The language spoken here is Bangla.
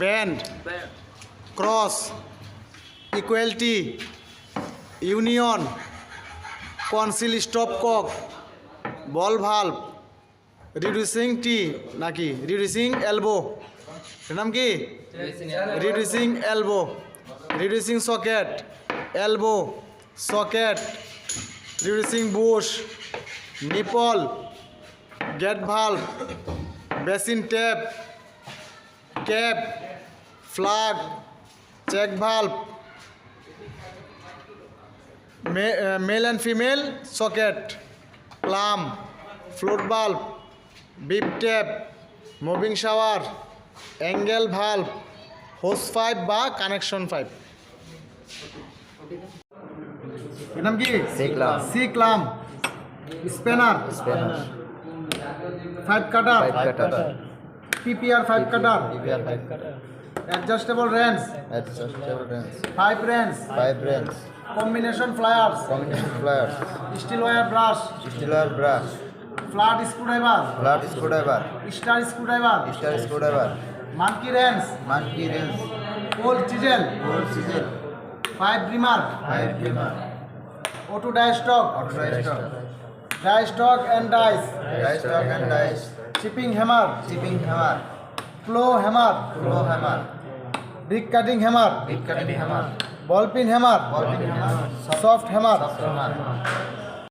band cross equal tee union concealed stop cock ball valve reducing tee নাকি রিডিউসিং এলবো এর নাম কি reducing elbow reducing socket elbow socket reducing bush nipple gate valve basin tap cap plug check valve male and female socket plumb float বাল্ব bib tap moving shower angle valve hose pipe বা কানেকশন পাইপ এর নাম কি C clamp spanner spanner pipe cutter pipe cutter PPR pipe cutter PPR pipe cutter adjustable wrench adjustable wrench pipe wrench pipe wrench combination pliers combination pliers steel wire brush steel wire brush flat screwdriver flat screwdriver star screwdriver star screwdriver monkey wrench monkey wrench pole chisel pole chisel pipe reamer pipe reamer auto die stock auto die stock die stock and dies die stock and dies chipping hammer chipping hammer claw hammer claw hammer brick cutting hammer brick cutting hammer ball pein hammer ball pein hammer soft hammer soft hammer